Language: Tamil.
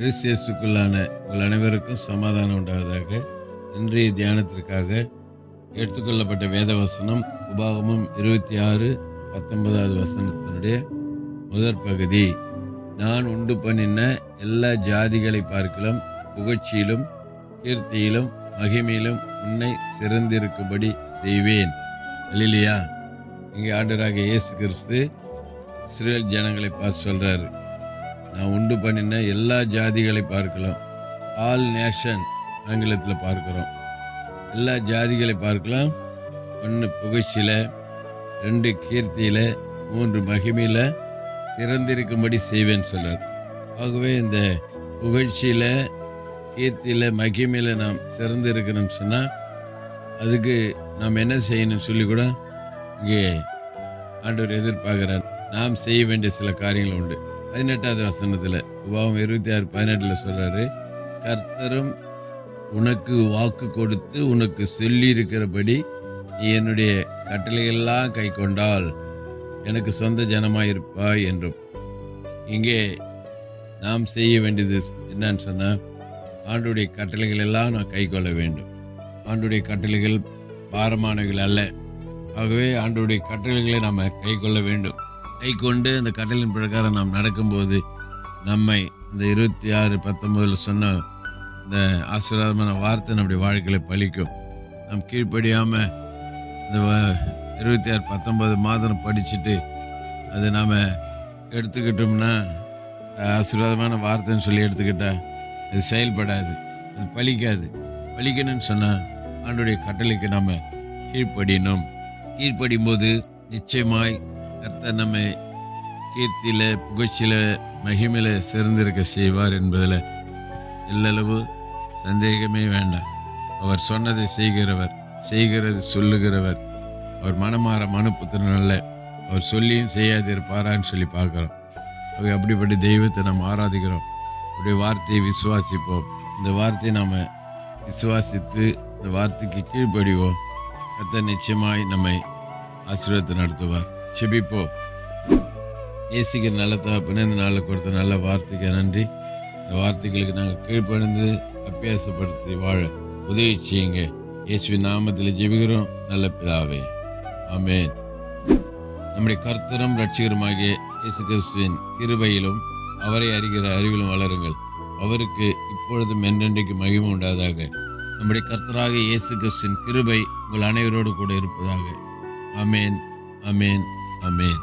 கிறிஸ்தியஸுக்குள்ளான உங்கள் அனைவருக்கும் சமாதானம் உண்டாவதாக. இன்றைய தியானத்திற்காக எடுத்துக்கொள்ளப்பட்ட வேத வசனம் உபாகமம் இருபத்தி ஆறு பத்தொன்பதாவது வசனத்தினுடைய முதற் பகுதி. நான் உண்டு பண்ணின எல்லா ஜாதிகளை பார்க்கலாம் புகழ்ச்சியிலும் கீர்த்தியிலும் மகிமையிலும் உன்னை சிறந்திருக்கும்படி செய்வேன். இல்லையா இங்கே ஆண்டராக இயேசு கிறிஸ்து இஸ்ரேல் ஜனங்களை பார்த்து சொல்கிறாரு நான் உண்டு பண்ணின எல்லா ஜாதிகளை பார்க்கலாம். ஆல் நேஷன் ஆங்கிலத்தில் பார்க்குறோம். எல்லா ஜாதிகளை பார்க்கலாம். ஒன்று புகழ்ச்சியில் ரெண்டு கீர்த்தியில் மூன்று மகிமையில் சிறந்திருக்கும்படி செய்வேன்னு சொல்கிறார் ஆகவே இந்த புகழ்ச்சியில் கீர்த்தியில் மகிமையில் நாம் சிறந்து இருக்கணும்னு சொன்னால் அதுக்கு நாம் என்ன செய்யணும்னு சொல்லி கூட இங்கே ஆண்டவர் எதிர்பார்க்கிறார். நாம் செய்ய வேண்டிய சில காரியங்கள் உண்டு. பதினெட்டாவது வசனத்தில் உபாவம் இருபத்தி ஆறு பதினெட்டில் சொல்கிறாரு கர்த்தரும் உனக்கு வாக்கு கொடுத்து உனக்கு சொல்லி இருக்கிறபடி நீ என்னுடைய கட்டளையெல்லாம் கை கொண்டால் எனக்கு சொந்த ஜனமாயிருப்பாய் என்றும். இங்கே நாம் செய்ய வேண்டியது என்னன்னு சொன்னால் ஆண்டுடைய கட்டளைகள் எல்லாம் நான் கை கொள்ள வேண்டும். ஆண்டுடைய கட்டளைகள் பாரமானவைகள் அல்ல. ஆகவே ஆண்டுடைய கட்டளைகளை நாம் கை கொள்ள வேண்டும். கை கொண்டு அந்த கடலின் பிரகாரம் நாம் நடக்கும்போது நம்மை இந்த இருபத்தி ஆறு பத்தொம்போதில் சொன்ன இந்த ஆசீர்வாதமான வார்த்தை நம்முடைய வாழ்க்கையில் பலிக்கும். நாம் கீழ்ப்படியாமல் இந்த வ- இருபத்தி ஆறு பத்தொம்பது மாதம் படிச்சுட்டு அதை நாம் எடுத்துக்கிட்டோம்னா ஆசீர்வாதமான வார்த்தைன்னு சொல்லி எடுத்துக்கிட்டா அது செயல்படாது அது பலிக்காது. பலிக்கணும்னு சொன்னால் ஆண்டுடைய கட்டளைக்கு நாம் கீழ்ப்படியணும். கீழ்ப்படியும் போது நிச்சயமாய் கர்த்தர் நம்மை கீர்த்தியில் புகழ்ச்சியில் மகிமையில் சிறந்திருக்க செய்வார் என்பதில் எல்லளவு சந்தேகமே வேண்டாம். அவர் சொன்னதை செய்கிறவர் செய்கிறது சொல்லுகிறவர். அவர் மனமாற மனுப்புத்திரன் அல்ல. அவர் சொல்லியும் செய்யாதிருப்பாரான்னு சொல்லி பார்க்குறோம். அவர் அப்படிப்பட்ட தெய்வத்தை நம்ம ஆராதிக்கிறோம். அப்படி வார்த்தையை விசுவாசிப்போம். இந்த வார்த்தையை நாம் விசுவாசித்து இந்த வார்த்தைக்கு கீழ்ப்படிவோம். கத்த நிச்சயமாய் நம்மை ஆசீர்வத்தை நடத்துவார். செபிப்போம் இயேசுக்கு நல்ல தகப்பனே இந்த நாளில் கொடுத்த நல்ல வார்த்தைக்கு நன்றி. இந்த வார்த்தைகளுக்கு நாங்கள் கீழ்ப்பணிந்து அபியாசப்படுத்தி வாழ உதவி செய்யுங்க. இயேசுவின் நாமத்தில் ஜெபிக்கிறோம். நல்ல பிதாவே. ஆமேன். நம்முடைய கர்த்தரும் ரட்சிகருமாகிய இயேசு கிறிஸ்துவின் கிருபையிலும் அவரை அறிகிற அறிவிலும் வளருங்கள். அவருக்கு இப்பொழுதும் என்றென்றைக்கு மகிமை உண்டாதாக. நம்முடைய கர்த்தராக இயேசு கிறிஸ்துவின் கிருபை உங்கள் அனைவரோடு கூட இருப்பதாக. அமேன் அமேன் ஆமென்